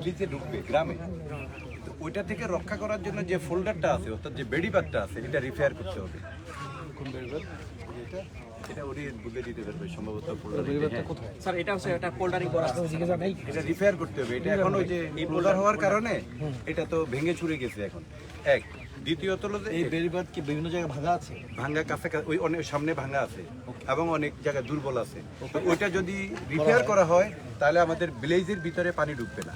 ভিলেজে ঢুকবে গ্রামে তো ওইটা থেকে রক্ষা করার জন্য যে ফোল্ডারটা আছে অর্থাৎ যে বেড়িবাদটা আছে এটা রিপেয়ার করতে হবে। কোন বেরবেন এটা এটা ওরই দিতে পারবে সম্ভবত হ্যাঁ। স্যার এটা হচ্ছে এটা ফোল্ডারিং করা আছে। এটা রিপেয়ার করতে হবে এটা এখন ওই যে ফোল্ডার হওয়ার কারণে এটা তো ভেঙে ছুড়ে গেছে এখন। এক দ্বিতীয়ত হলো যে এই বেরিবাদ কি বিভিন্ন জায়গায় ভাঙা আছে? ভাঙ্গা কাছে ওই অনেক সামনে ভাঙ্গা আছে এবং অনেক জায়গায় দুর্বল আছে। ওইটা যদি রিপেয়ার করা হয় তাহলে আমাদের ভিলেজের ভিতরে পানি ঢুকবে না।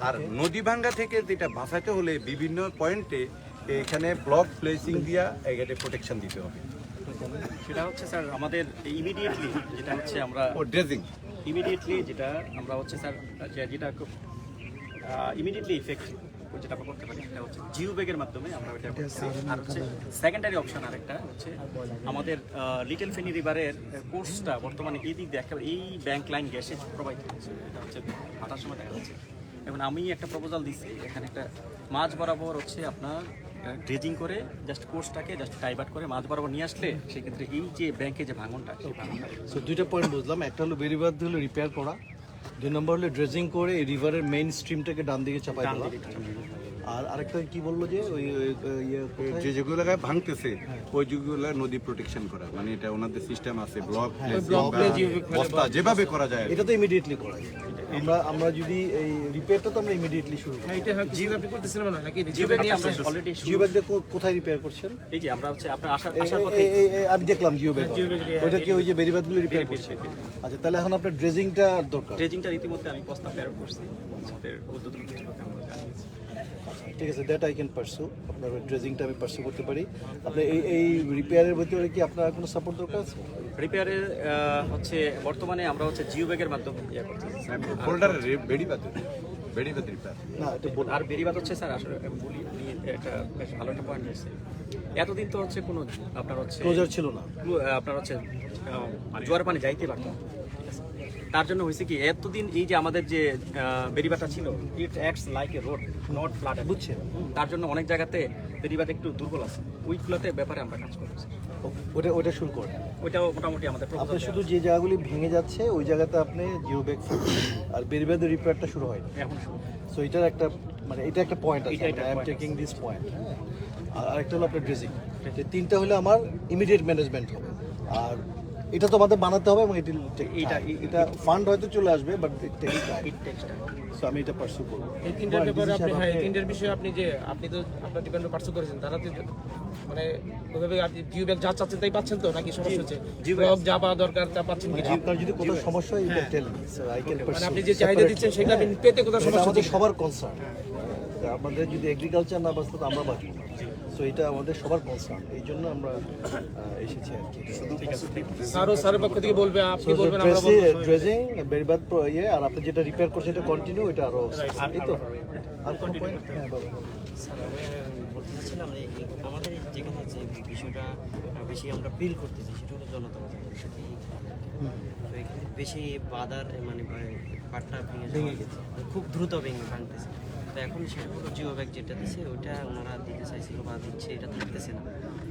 আর নদী ভাঙ্গা থেকে যেটা বাঁচাতে হলে বিভিন্ন পয়েন্টে এখানে ব্লক প্লেসিং দিয়া এখানে প্রোটেকশন দিতে হবে। সেটা হচ্ছে স্যার আমাদের ইমিডিয়েটলি যেটা হচ্ছে আমরা ও ড্রেজিং ইমিডিয়েটলি যেটা আমরা হচ্ছে স্যার যে- যেটা খুব ইমিডিয়েটলি ইফেক্ট যেটা আমরা করতে পারি সেটা হচ্ছে জিও ব্যাগের মাধ্যমে আমরা ওইটা করছি আর হচ্ছে সেকেন্ডারি অপশন আরেকটা হচ্ছে আমাদের লিটল ফেনি রিভারের কোর্সটা বর্তমানে এই দিক দিয়ে একেবারে এই ব্যাংক লাইন গ্যাসে প্রবাহিত হচ্ছে। এটা হচ্ছে হাঁটার সময় দেখা যাচ্ছে। এবং আমি একটা প্রপোজাল দিচ্ছি এখানে একটা মাছ বরাবর হচ্ছে আপনার ড্রেজিং করে জাস্ট কোর্সটাকে জাস্ট ডাইভার্ট করে মাছ বরাবর নিয়ে আসলে সেক্ষেত্রে এই যে ব্যাংকে যে ভাঙনটা সো দুইটা পয়েন্ট বুঝলাম। একটা হলো বেরিবাদ হলো রিপেয়ার করা। দুই নম্বর হলো ড্রেজিং করে রিভারের মেইন স্ট্রিমটাকে ডান দিকে চাপাই দেওয়া। আর আরেকটা কি বলল যে ওই ইয়ে? যে যেগুলো লাগায় ভাঙতেছে ওই যেগুলো নদী প্রোটেকশন করা। মানে এটা ওনাদের সিস্টেম আছে ব্লক বস্তা যেভাবে করা যায়। এটা তো ইমিডিয়েটলি করা যায়। আমরা আমরা যদি এই রিপেয়ারটা তো আমরা ইমিডিয়েটলি শুরু করি। এটা হয় জিও আপনি করতেছিলেন নাকি? জিও ব্যাগ আপনি অলরেডি জিও কোথায় রিপেয়ার করছেন? এই যে আমরা হচ্ছে আপনার পথে এই- এই- এই- আমি দেখলাম জিও ব্যাগ ওটা কি ওই যে বেরিবাদগুলো রিপেয়ার করছে? আচ্ছা তাহলে এখন আপনার ড্রেজিংটা দরকার। ড্রেজিংটা ইতিমধ্যে আমি প্রস্তাব প্রেরণ করছি। আমাদের আমরা জানিয়েছি। ঠিক আছে দ্যাট আই ক্যান পার্সু আপনার ড্রেজিংটা আমি পার্সু করতে পারি। আপনার এই এই রিপেয়ারের ভিতরে কি আপনার কোনো সাপোর্ট দরকার আছে? রিপেয়ারের হচ্ছে বর্তমানে আমরা হচ্ছে জিও ব্যাগের মাধ্যমে ইয়ে করতেছি ফোল্ডার বেড়িবাদ বেড়িবাদ রিপেয়ার না এটা বল আর বেরিবাদ হচ্ছে স্যার আসলে বলি আমি একটা বেশ ভালো একটা পয়েন্ট হয়েছে এতদিন তো হচ্ছে কোনো আপনার হচ্ছে ক্লোজার ছিল না। আপনার হচ্ছে জোয়ার পানি যাইতে পারতো না। তার জন্য হয়েছে কি এতদিন এই যে আমাদের যে বেরিবাটা ছিল it acts like a road not flood বুঝছে। তার জন্য অনেক জায়গাতে বেরিবাদ একটু দুর্বল আছে। ওইগুলোতে ব্যাপারে আমরা কাজ করছি। ওটা ওটা শুরু করেন। ওইটাও মোটামুটি আমাদের আপনি শুধু যে জায়গাগুলি ভেঙে যাচ্ছে ওই জায়গাতে আপনি জিও ব্যাগ আর বেরিবাদের রিপেয়ারটা শুরু হয় এখন। সো এটার একটা মানে এটা একটা পয়েন্ট আছে। I am taking this point আর আরেকটা হলো আপনার ড্রেসিং তিনটা হলে আমার ইমিডিয়েট ম্যানেজমেন্ট হবে। আর এটা তো আমাদের বানাতে হবে এবং এটি এটা এটা ফান্ড হয়তো চলে আসবে বাট takes time. সো আমি এটা পারসু করব। এই তিনটার ব্যাপারে আপনি হ্যাঁ এই তিনটার বিষয়ে আপনি যে আপনি তো আপনার ডিপেন্ডে পার্সু করেছেন তারা তো মানে ওইভাবে আপনি জিও ব্যাগ যা চাচ্ছেন তাই পাচ্ছেন তো নাকি সমস্যা হচ্ছে? ব্লক যা পাওয়া দরকার তা পাচ্ছেন কি? আপনার যদি কোনো সমস্যা হয় you tell me so I can মানে আপনি যে চাহিদা দিচ্ছেন সেটা আপনি পেতে কোথাও এটা সমস্যা হচ্ছে সবার কনসার্ন আমাদের যদি এগ্রিকালচার না বাঁচতো তো আমরা বাঁচবো সো এটা আমাদের সবার কনসার্ন এই জন্য আমরা এসেছি আর কি। স্যারও স্যারের পক্ষ থেকে বলবে আপনি বলবেন আমরা বলব ড্রেসিং বেরবাদ ইয়ে আর আপনি যেটা রিপেয়ার করছেন এটা কন্টিনিউ এটা আরও এই তো। আর কোন পয়েন্ট হ্যাঁ আমাদের যেখানে যে বিষয়টা বেশি আমরা ফিল করতেছি সেটা হলো জনতা বেশি বাধার মানে পাটটা ভেঙে গেছে। খুব দ্রুত ভেঙে ভাঙতেছে। তো এখন সেটা হলো জিও ব্যাগ যেটা দিচ্ছে ওইটা ওনারা দিতে চাইছিল বা দিচ্ছে এটা থাকতেছে না।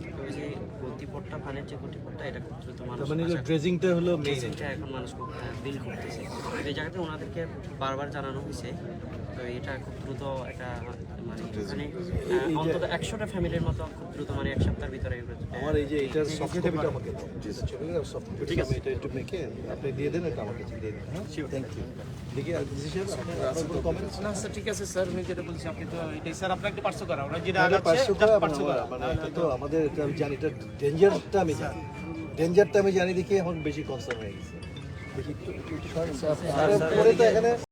তো ওই যে গতিপথটা পানের যে গতিপথটা এটা খুব দ্রুত মানুষ মানে হলো মেইন ড্রেসিংটা এখন মানুষ খুব বিল করতেছে। এই জায়গাতে ওনাদেরকে বারবার জানানো হয়েছে। তো এটা খুব দ্রুত একটা মানে মানে অন্তত একশোটা ফ্যামিলির মতো খুব দ্রুত মানে এক সপ্তাহের ভিতরে আমার এই যে এটা সফট কপিটা আমাকে দাও। ছবিটা সফট এটা একটু মেখে আপনি দিয়ে দেন এটা আমাকে দিয়ে দেন হ্যাঁ? থ্যাংক ইউ দেখি আর দিদি আপনার আরও কমেন্টস না স্যার ঠিক আছে স্যার উনি যেটা বলছি আপনি তো এটাই। স্যার আপনাকে একটু পার্সু করা ওরা যেটা পার্শ্ব করা পার্সু করা। মানে এটা তো আমাদের এটা আমি জানি এটা ডেঞ্জারটা আমি জানি। ডেঞ্জারটা আমি জানি দেখি এখন বেশি কনসার্ন হয়ে গেছে। দেখি একটু- একটু সরেন। পরে এখানে